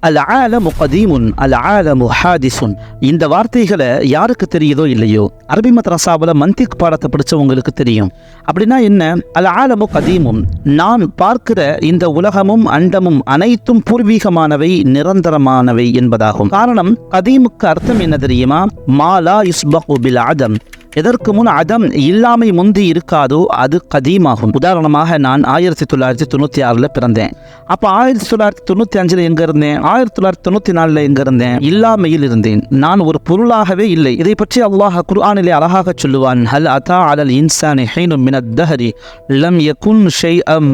அல் ஆலமு கதீமுன் அல் ஆலமு ஹாதிசுன் இந்த வார்த்தைகளை யாருக்கு தெரியுதோ இல்லையோ? அரபி மத்ரசாவில் மந்திக் பாடத்தை படித்தவங்களுக்கு தெரியும். அப்படின்னா என்ன? அல் ஆலமு கதீமுன் நான் பார்க்கிற இந்த உலகமும் அண்டமும் அனைத்தும் பூர்வீகமானவை நிரந்தரமானவை என்பதாகும். காரணம் கதீமுக்கு அர்த்தம் என்ன தெரியுமா? மாலா யுஸ்பகு பில் ஆதம் எதற்கு முன் அதம் இல்லாமை முந்தி இருக்காதோ அது கதீமாகும். உதாரணமாக நான் ஆயிரத்தி தொள்ளாயிரத்தி தொண்ணூற்றி ஆறில் பிறந்தேன். அப்போ ஆயிரத்தி தொள்ளாயிரத்தி தொண்ணூற்றி அஞ்சில் எங்கே இருந்தேன்? ஆயிரத்தி தொள்ளாயிரத்தி தொண்ணூற்றி நாலில் எங்கே இருந்தேன்? இல்லாமையில் இருந்தேன். நான் ஒரு பொருளாகவே இல்லை. இதை பற்றி அல்லாஹ் குர்ஆனிலே அழகாக சொல்லுவான் ஹல் அதா அலல் இன்சானி ஹைனும் மினத் தஹரி லம் யகுன் ஷைஅம்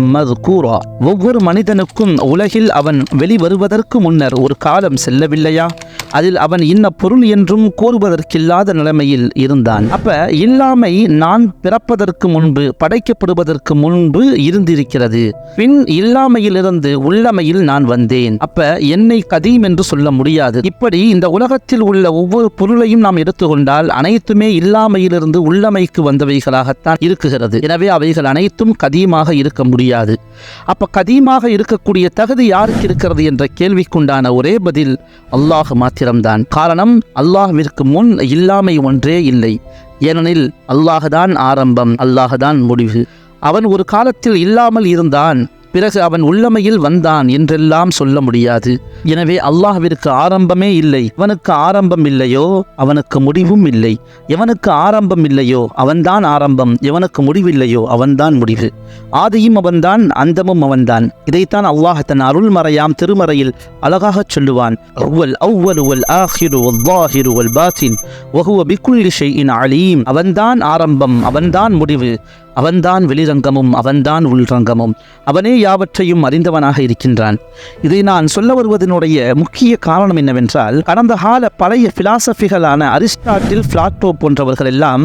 கூரா ஒவ்வொரு மனிதனுக்கும் உலகில் அவன் வெளிவருவதற்கு முன்னர் ஒரு காலம் செல்லவில்லையா? அதில் அவன் இன்ன பொருள் என்றும் கூறுவதற்கில்லாத நிலைமையில் இருந்தான். அப்ப இல்லாமை நான் பிறப்பதற்கு முன்பு படைக்கப்படுவதற்கு முன்பு இருந்திருக்கிறது. பின் இல்லாமையிலிருந்து உள்ளமையில் நான் வந்தேன். அப்ப என்னை கதீம் என்று சொல்ல முடியாது. இப்படி இந்த உலகத்தில் உள்ள ஒவ்வொரு பொருளையும் நாம் எடுத்துக்கொண்டால் அனைத்துமே இல்லாமையிலிருந்து உள்ளமைக்கு வந்தவைகளாகத்தான் இருக்குகிறது. எனவே அவைகள் அனைத்தும் கதீமாக இருக்க முடியாது. அப்ப கதீமாக இருக்கக்கூடிய தகுதி யாருக்கு இருக்கிறது என்ற கேள்விக்குண்டான ஒரே பதில் அல்லாஹ் மாத்திரம்தான். காரணம் அல்லாஹ்விற்கு முன் இல்லாமை ஒன்றே இல்லை. ஏனெனில் அல்லாஹதான் ஆரம்பம் அல்லாஹதான் முடிவு. அவன் ஒரு காலத்தில் இல்லாமல் இருந்தான். பிறகு அவன் உள்ளமையில் வந்தான் என்றெல்லாம் சொல்ல முடியாது. எனவே அல்லாஹ்விற்கு ஆரம்பமே இல்லை. அவனுக்கு ஆரம்பம் இல்லையோ? அவனுக்கு முடிவும் இல்லை. எவனுக்கு ஆரம்பம் இல்லையோ? அவன்தான் ஆரம்பம். எவனுக்கு முடிவில்லையோ? அவன்தான் முடிவு. ஆதியும் அவன்தான் அந்தமும் அவன்தான். இதைத்தான் அல்லாஹ் தன் அருள் மறையாம் திருமறையில் அழகாகச் சொல்லுவான். அவ்வல் அவ்வல் உவல் ஆஹிரு ஒல் வாஹிரு ஒல் பாத்தின். ஒகுவ பிக்குல் அவன்தான் ஆரம்பம் அவன்தான் முடிவு. அவன்தான் வெளிரங்கமும் அவன்தான் உள்ரங்கமும். அவனே யாவற்றையும் அறிந்தவனாக இருக்கின்றான். இதை நான் சொல்ல வருவதனுடைய முக்கிய காரணம் என்னவென்றால் கடந்த கால பழைய பிலாசபிகளான அரிஸ்டாட்டில் பிளாட்டோ போன்றவர்கள் எல்லாம்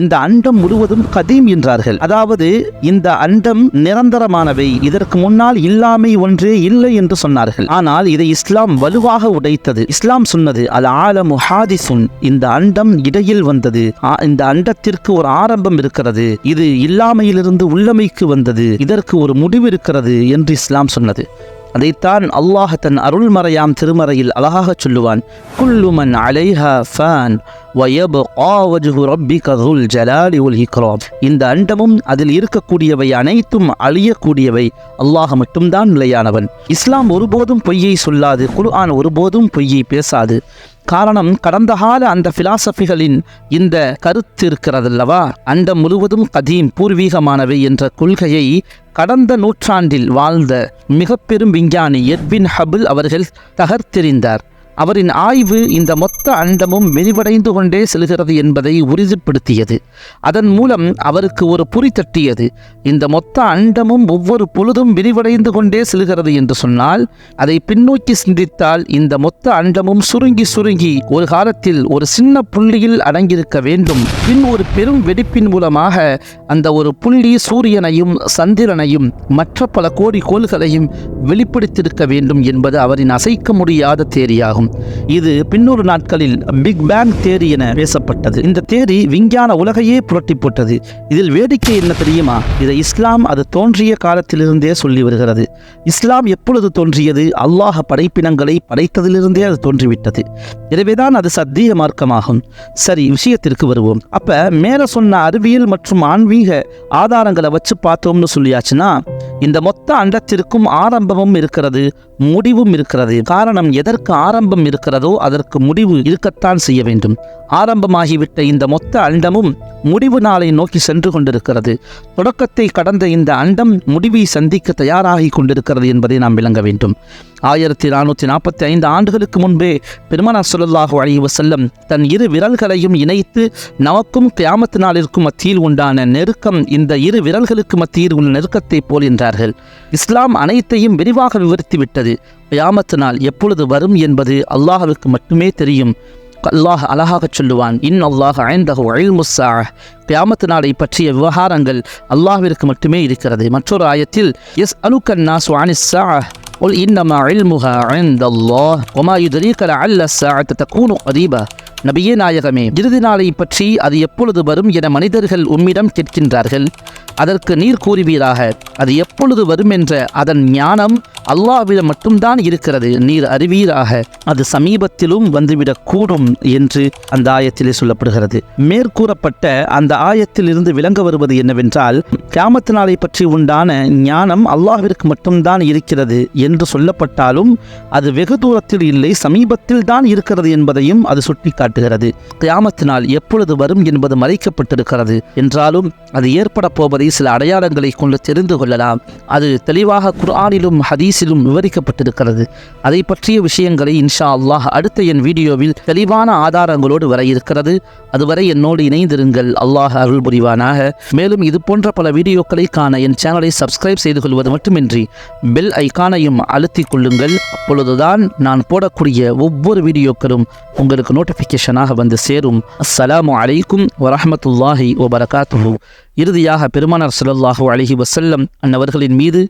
இந்த அண்டம் முழுவதும் கதீம் என்றார்கள். அதாவது இந்த அண்டம் நிரந்தரமானவை இதற்கு முன்னால் இல்லாமை ஒன்றே இல்லை என்று சொன்னார்கள். ஆனால் இதை இஸ்லாம் வலுவாக உடைத்தது. இஸ்லாம் சொன்னது அல் ஆலமு ஹாதிசுன். இந்த அண்டம் இடையில் வந்தது. இந்த அண்டத்திற்கு ஒரு ஆரம்பம் இருக்கிறது. இது இல்லாமையிலிருந்து உள்ளமைக்கு வந்தது. இதற்கு ஒரு முடிவு இருக்கிறது என்று இஸ்லாம் சொன்னது. அதைத்தான் அல்லாஹ் தன் அருள்மறையாம் திருமறையில் அழகாக சொல்லுவான். குல்லுமன் அலைஹா ஃபேன் இந்த அண்டமும் அதில் இருக்கக்கூடியவை அனைத்தும் அழியக்கூடியவை. அல்லாஹ் மட்டும்தான் நிலையானவன். இஸ்லாம் ஒருபோதும் பொய்யை சொல்லாது குர்ஆன் ஒருபோதும் பொய்யை பேசாது. காரணம் கடந்த கால அந்த பிலாசபிகளின் இந்த கருத்து இருக்கிறதல்லவா? அண்டம் முழுவதும் கதீம் பூர்வீகமானவை என்ற கொள்கையை கடந்த நூற்றாண்டில் வாழ்ந்த மிக பெரும் விஞ்ஞானி எட்வின் ஹபிள் அவர்கள் தகர்த்தெறிந்தார். அவரின் ஆய்வு இந்த மொத்த அண்டமும் விரிவடைந்து கொண்டே செல்கிறது என்பதை உறுதிப்படுத்தியது. அதன் மூலம் அவருக்கு ஒரு புரி தட்டியது. இந்த மொத்த அண்டமும் ஒவ்வொரு பொழுதும் விரிவடைந்து கொண்டே செல்கிறது என்று சொன்னால் அதை பின்னோக்கி சிந்தித்தால் இந்த மொத்த அண்டமும் சுருங்கி சுருங்கி ஒரு காலத்தில் ஒரு சின்ன புள்ளியில் அடங்கியிருக்க வேண்டும். பின் ஒரு பெரும் வெடிப்பின் மூலமாக அந்த ஒரு புள்ளி சூரியனையும் சந்திரனையும் மற்ற பல கோடி கோள்களையும் வெளிப்படுத்தியிருக்க வேண்டும் என்பது அவரின் அசைக்க முடியாத தேரியாகும். இது பின்னொரு நாட்களில் பிக் பேங் தேரி என பேசப்பட்டது. இந்த தேரி விஞ்ஞான உலகையே புரட்டி போட்டது. இதில் வேடிக்கை என்ன தெரியுமா? இதை இஸ்லாம் அது தோன்றிய காலத்திலிருந்தே சொல்லி வருகிறது. இஸ்லாம் எப்பொழுது தோன்றியது? அல்லாஹ் படைப்பினங்களை படைத்ததிலிருந்தே அது தோன்றிவிட்டது. எனவேதான் அது சத்திய மார்க்கமாகும். சரி விஷயத்திற்கு வருவோம். அப்ப மேல சொன்ன அறிவியல் மற்றும் ஆன்மீக ஆதாரங்களை வச்சு பார்த்தோம்னு சொல்லியாச்சுன்னா இந்த மொத்த அண்டத்திற்கும் ஆரம்பமும் இருக்கிறது முடிவும் இருக்கிறது. காரணம் எதற்கு ஆரம்பம்? இருக்கிறதோ அதற்கு முடிவு இருக்கத்தான் செய்ய வேண்டும். ஆரம்பமாகிவிட்ட இந்த மொத்த அண்டமும் முடிவு நாளை நோக்கி சென்று கொண்டிருக்கிறது. தொடக்கத்தை கடந்த இந்த அண்டம் முடிவை சந்திக்க தயாராகி கொண்டிருக்கிறது என்பதை நாம் விளங்க வேண்டும். ஆயிரத்தி நானூற்றி நாற்பத்தி ஐந்து ஆண்டுகளுக்கு முன்பே பெருமனா ஸல்லல்லாஹு அலைஹி வஸல்லம் தன் இரு விரல்களையும் இணைத்து நமக்கும் கியாமத்து நாளிற்கும் மத்தியில் உண்டான நெருக்கம் இந்த இரு விரல்களுக்கு மத்தியில் உள்ள நெருக்கத்தைப் போல் என்றார்கள். இஸ்லாம் அனைத்தையும் விரிவாக விவரித்து விட்டது கியாமத்து நாள் எப்பொழுது வரும் என்பது அல்லாஹுக்கு மட்டுமே தெரியும். அல்லாஹ் அழகாகச் சொல்லுவான் இன் அல்லாஹ் ஐந்தஹு இல்முஸ்ஸா கியாமத்து நாளை பற்றிய விவகாரங்கள் அல்லாஹ்விற்கு மட்டுமே இருக்கிறது மற்றொரு ஆயத்தில் எஸ் அலுக்கன் நாசு அனிஸ்ஸா قل إنما علمها عند الله وما يدريك لعل الساعة تكون قريبة நபியே நாயகமே இறுதி நாளை பற்றி அது எப்பொழுது வரும் என மனிதர்கள் உம்மிடம் கேட்கின்றார்கள் அதற்கு நீர் கூறுவீராக அது எப்பொழுது வரும் என்ற அதன் ஞானம் அல்லாவிடம் மட்டும்தான் இருக்கிறது. நீர் அறிவீராக. அது சமீபத்திலும் வந்துவிடக் கூடும் என்று அந்த ஆயத்திலே சொல்லப்படுகிறது. மேற்கூறப்பட்ட அந்த ஆயத்தில் இருந்து விளங்க வருவது என்னவென்றால் கிராமத்து நாளை பற்றி உண்டான ஞானம் அல்லாஹிற்கு மட்டும்தான் இருக்கிறது என்று சொல்லப்பட்டாலும் அது வெகு தூரத்தில் இல்லை சமீபத்தில் தான் இருக்கிறது என்பதையும் அது சுட்டிக்காட்டுகிறது. கிராமத்து நாள் எப்பொழுது வரும் என்பது மறைக்கப்பட்டிருக்கிறது. என்றாலும் அது ஏற்பட போவதை சில அடையாளங்களை கொண்டு தெரிந்து கொள்ளலாம். அது தெளிவாக குர்ஆனிலும் ஹதீஸிலும் விவரிக்கப்பட்டிருக்கிறது. அதை பற்றிய விஷயங்களை இன்ஷா அல்லாஹ் அடுத்த என் வீடியோவில் தெளிவான ஆதாரங்களோடு வர இருக்கிறது. அதுவரை என்னோடு இணைந்திருங்கள். அல்லாஹ் அருள் புரிவானாக மேலும் இது போன்ற பல வீடியோக்களை காண என் சேனலை சப்ஸ்கிரைப் செய்து கொள்வது மட்டுமின்றி பெல் ஐக்கானையும் அழுத்திக் கொள்ளுங்கள். அப்பொழுதுதான் நான் போடக்கூடிய ஒவ்வொரு வீடியோக்களும் உங்களுக்கு நோட்டிஃபிகேஷனாக வந்து சேரும். அஸ்ஸலாமு அலைக்கும் வரஹ்மத்துல்லாஹி வபரகாத்துஹு. இறுதியாக பெருமானார் ஸல்லல்லாஹு அலஹி வசல்லம் அன்னவர்களின் மீது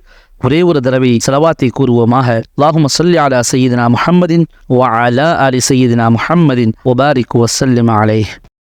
ஒரே ஒரு தடவை செலவாத்தை கூறுவோமாக அல்லாஹும ஸல்லி அலா சையீதினா முஹம்மதின் வ அலா அலி சையீதினா முஹம்மதின் ஒபாரிக் வசல்லிம் அலைஹ்.